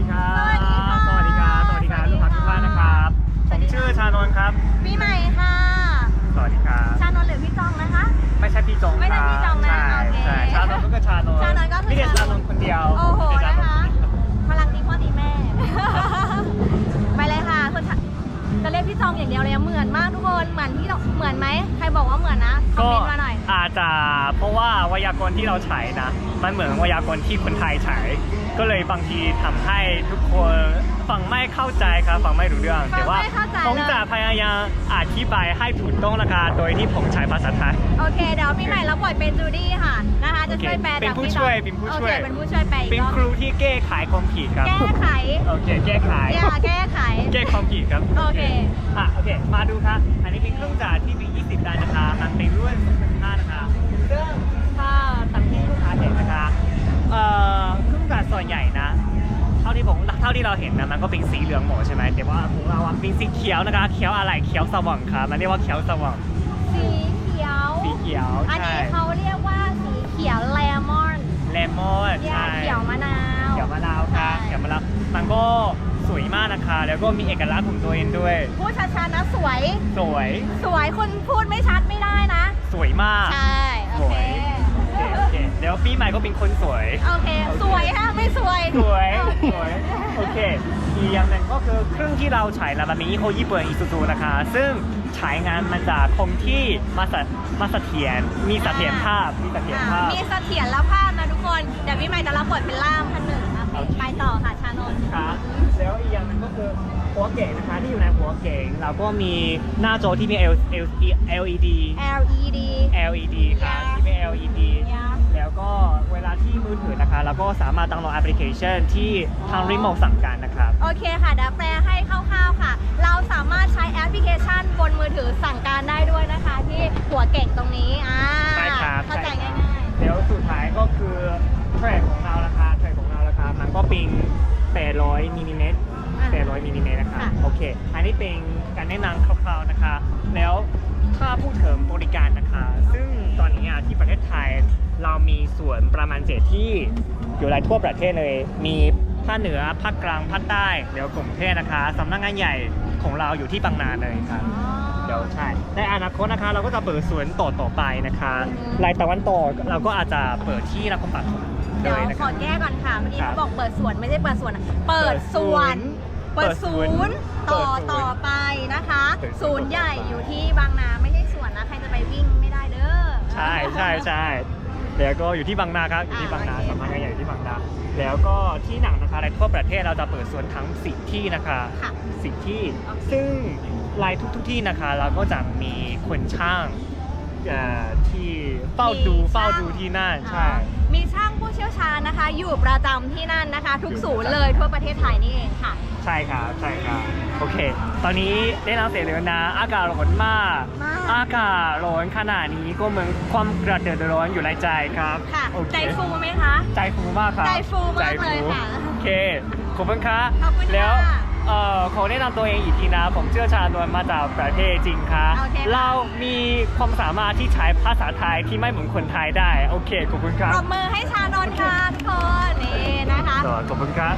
ดีครับสวัสดีค่ะสวัสดีครับ สวัสดีครับสวัลูสกดีค้าค่ะทุกท่านนะครับสผวัสมดีค่ะชื่อชานนท์ครับ ปีใหม่ค่ะ สวัสดีครับ ชานนท์หรือพี่จองนะคะ ไม่ใช่พี่จงไม่ใช่พี่จงนะใช่โอเค ใช่ชานนท์ก็คือชานนท์ชานนท์ก็คือไม่ได้ชานนท์คนเดียว โอ้โหไม่ใช่นะชาคะนท์พลังดีพ่อดีแม่ ไปเลยค่ะคุณชะจะเรียกพี่จองอย่างเดียวเลยอะเหมือนมากทุกคน เหมือนที่เราเหมือนไหม ใครบอกว่าเหมือนนะคอมก็เมนต์มาหน่อย อาจจะเพราะว่าไวยากรณ์ที่เราใช้นะ มันเหมือนไวยากรณ์ที่คนไทยใช้ ก็เลยบางทีทำให้ทุกคนฟังไม่เข้าใจครับฟังไม่รู้เรื่องฟังแต่ว่าไม่เข้าใจผมจะพยายามอธิบายให้ถูกต้องนะคะโดยที่ผมใช้ภาษาไทย โอเคเดี๋ยวปีใหม่รับบทเป็นจูดี้ค่ะนะคะจะช่วยแปลเป็นจากผู้พี่จช่อวยงเป็นผู้โอช่เควยเป็นผู้ช่วยแปลอีเป็กนรอบครูที่แก้ไขความผิดครับ แก้ไข โอเค แก้ไขอย่าแก้ไข แก้ความผิดครับ โอเค อะ โอเค มาดูครับอันนี้เป็นเครื่องจักรที่มี 20ได้นะคะมันเป็นรุ่น2005นะคะซึ่งถ้าตามที่ลูกค้าเห็นนะคะเอ่อเครื่องจักรส่วนใหญ่นะ เท่าที่ผมเท่าที่เราเห็นนะมันก็เป็นสีเหลืองหมดใช่ไหมแต่ว่าของเราอะเป็นสีเขียวนะคะเขียวอะไรเขียวสว่างครับมันเรียกว่าเขียวสว่างสีเขียว สีเขียวอันใช่นี้เขาเรียกว่าสีเขียวเลมอนเลมอนยาใช่ เขียวมะนาว เขียวมะนาวค่ะใช่ เขียวมะนาวมันก็สวยมากนะคะ แล้วก็มีเอกลักษณ์ของตัวเองด้วย พูดชัดๆนะสวย สวย สวยคุณพูดไม่ชัดไม่ได้นะ สวยมาก ใช่ โอสวเคยโอ ปีใหม่ก็เป็นคนสวย โอเค สวยฮะไม่สวยสวยโอเคสวย โอเค อีกอย่างหนึ่งก็คือเครื่องที่เราใช้นะมันมียี่ห้อญี่ปุ่นอิซูซูนะคะ ซึ่งใช้งานมาจากคงที่มาสมาเสถียรมีเสถียรภาพ มีเสถียรภาพ มีเสถียรภาพนะทุกคน เดี๋ยวพี่ใหม่จะรับบทเป็นล่ามท่านหนึ่งโอเคโอเคไปต่อค่ะชานนท์ครับแล้วอีกอย่างหนึงก็คือหัวเก๋งนะคะที่อยู่ในหัวเก๋งเราก็มีหน้าจอที่มี L L LED LED LED ครับ Yeah ที่เป็น LED ยา แล้วก็เวลาที่มือถือนะคะเราก็สามารถดาวน์โหลดแอปพลิเคชันที่ทางรีโมทสั่งการนะครับ โอเคค่ะเดี๋ยวแปลให้คร่าวๆค่ะ เราสามารถใช้แอปพลิเคชันบนมือถือสั่งการได้ด้วยนะคะ ที่หัวเก่งตรงนี้อ่าใช่ครับเข้าใจช่ง่าครับยเดี๋ยวสุดท้ายก็คือเทรดของเรานะคะเทรดของเรานะคะมันก็เป็น800มิลลิเมตรๆอะ 800มิลลิเมตรนะคะค่ะ โอเค อันนี้เป็นการแนะนำคร่าวๆนะคะ แล้ว ถ้าพูดถึงบริการนะคะ ซึ่งตอนนี้อะที่ประเทศไทยเรามีส่วนประมาณเจ็ดที่อยู่ในทั่วประเทศเลย มีภาคเหนือภาคกลางภาคใต้เดี๋ยวกรุงเทพนะคะสำนักงานใหญ่ของเราอยู่ที่บางนาเลยครับอ๋อเดี๋ยวใช่ในอนาคตนะคะ เราก็จะเปิดสวนต่อต่อไปนะคะอืมรายตะวันตกเราก็อาจจะเปิดที่นครปฐมเดี๋ยวเลยนะขครัอบแก้ก่อนค่ะเมื่อกี้ครับเขาบอกเปิดสวนไม่ใช่เปิดสวนอะเปิดสวนเปิ เปิดดศูศูนย์นย์เปิต่อดศูนย์ต่อไปนะคะเปิดศูศูนย์นย์ใหญ่ต่อไปอยู่ที่บางนาไม่ใช่สวนนะใครจะไปวิ่งไม่ได้เด้อใช่ใช่ใช่แล้วก็อยู่ที่บางนาครับอยู่ที่บางนาอ่าโอเคสำนักงานใหญ่อยู่ที่บางนาแล้วก็ที่หนังนะคะในทั่วประเทศเราจะเปิดสวนทั้งสิบที่นะคะค่ะสิบที่โอเคซึ่งรายทุกๆที่นะคะ เราก็จะมีคนช่างเอ่อที่เฝ้าดูเฝ้าดูที่นั่นใช่อ่ามีช่าง ผู้เชี่ยวชาญนะคะ อยู่ประจำที่นั่นนะคะ ทุกศูนย์เลยทั่วประเทศไทยนี่เองค่ะ ใช่ครับใช่ครับโอเค ตอนนี้ได้รับเสียงแล้วนะ อากาศร้อนมาก มาก อากาศร้อนขนาดนี้ก็เหมือนความกระเดือดร้อนอยู่ในใจครับค่ะ โอเคใจฟูไหมคะ ใจฟูมากครับใจฟูมากเลยค่ะโอเคขอบคุณครับขอบคุณค่ะ แล้ว เอ่อขอแนะนำตัวเองอีกทีนะ ผมเชื่อชาญนวลมาจากประเทศจริงค่ะ โอเคค่ะ เรามีความสามารถที่ใช้ภาษาไทยที่ไม่เหมือนคนไทยได้ โอเค ขอบคุณคปรับรบมือให้ชานนท์ค่ะทุกคนนี่นะคะ ขอบคุณครับ